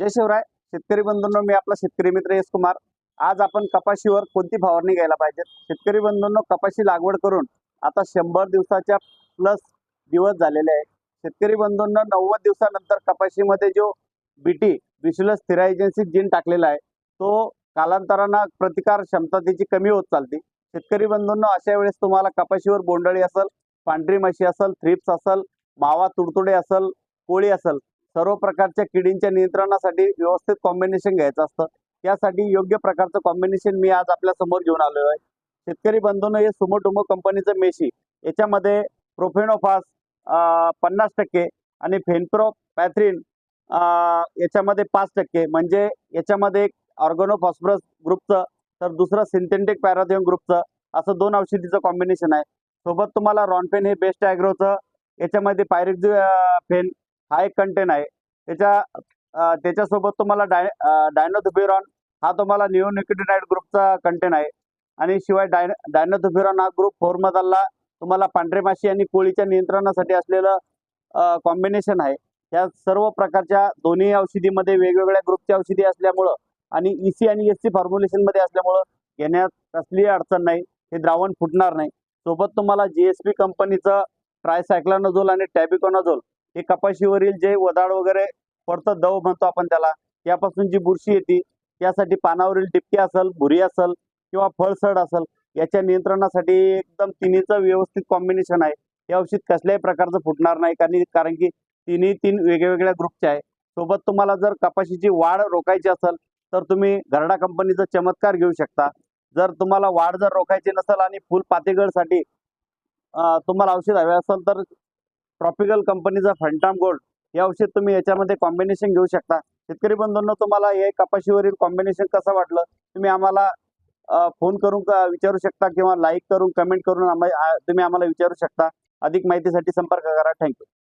जय शिवराय. शेतकरी बंधूंनो मी आपला शेतकरी मित्र यश कुमार. आज आपण कपाशीवर कोणती फवारणी घ्यायला पाहिजे शेतकरी बंधूंनो कपाशी लागवड करून आता शंभर दिवसाच्या प्लस दिवस झालेले आहे शेतकरी बंधूंना नव्वद दिवसानंतर कपाशीमध्ये जो बीटी बिशुलस स्थिरायजन्सी जीन टाकलेला आहे तो कालांतरानं प्रतिकार क्षमता त्याची कमी होत चालते शेतकरी बंधूंना अशा वेळेस तुम्हाला कपाशीवर बोंडळी असेल पांढरी माशी असेल थ्रिप्स असेल मावा तुडतुडे असेल कोळी असेल सर्व प्रकारच्या किडींच्या नियंत्रणासाठी व्यवस्थित कॉम्बिनेशन घ्यायचं असतं. त्यासाठी योग्य प्रकारचं कॉम्बिनेशन मी आज आपल्यासमोर घेऊन आलो आहे शेतकरी बंधून हे सुमोटुमो कंपनीचं मेशी. याच्यामध्ये प्रोफेनोफास पन्नास टक्के आणि फेनप्रो पॅथ्रिन याच्यामध्ये पाच टक्के. म्हणजे याच्यामध्ये एक ऑर्गनो फॉस्फरस ग्रुपचं तर दुसरं सिंथेटिक पॅराथियम ग्रुपचं असं दोन औषधीचं कॉम्बिनेशन आहे. सोबत तुम्हाला रॉनपेन हे बेस्ट ॲग्रोचं याच्यामध्ये पायरिक फेन हा एक कंटेन आहे. त्याच्या त्याच्यासोबत तुम्हाला डाय डायनोथुफिरॉन हा तुम्हाला निओनिकोटिनाइड ग्रुपचा कंटेन आहे. आणि शिवाय डाय डायनोथुफिरॉन हा ग्रुप फोरमधला तुम्हाला पांढरे माशी आणि कोळीच्या नियंत्रणासाठी असलेलं कॉम्बिनेशन आहे. या सर्व प्रकारच्या दोन्ही औषधीमध्ये वेगवेगळ्या ग्रुपच्या औषधी असल्यामुळं आणि ईसी आणि एस सी फॉर्म्युलेशनमध्ये असल्यामुळं घेण्यात कसलीही अडचण नाही. हे द्रावण फुटणार नाही. सोबत तुम्हाला जी एस पी कंपनीचं ट्रायसायक्लानोझोल आणि टॅबिकोनाझोल हे कपाशीवरील जे वदाड वगैरे पडतं दव म्हणतो आपण त्याला त्यापासून जी बुरशी येते यासाठी पानावरील टिपके असेल भुरी असेल किंवा फळसड असेल याच्या नियंत्रणासाठी एकदम तिन्हीचं व्यवस्थित कॉम्बिनेशन आहे. हे औषध कसल्याही प्रकारचं फुटणार नाही कारण कारण की तिन्ही तीन वेगवेगळ्या ग्रुपचे आहे सोबत तुम्हाला जर कपाशीची वाढ रोखायची असेल तर तुम्ही घरडा कंपनीचा चमत्कार घेऊ शकता. जर तुम्हाला वाढ जर रोखायची नसेल आणि फुल पातेगडसाठी तुम्हाला औषध हवे असेल तर ट्रॉपिकल कंपनीचा फंटाम गोल्ड हे औषध तुम्ही याच्यामध्ये कॉम्बिनेशन घेऊ शकता. शेतकरी बंधूंना तुम्हाला हे कपाशीवरील कॉम्बिनेशन कसं वाटलं? तुम्ही आम्हाला फोन करून विचारू शकता किंवा लाईक करून कमेंट करून आम्हा- तुम्ही आम्हाला विचारू शकता. अधिक माहितीसाठी संपर्क करा. थँक्यू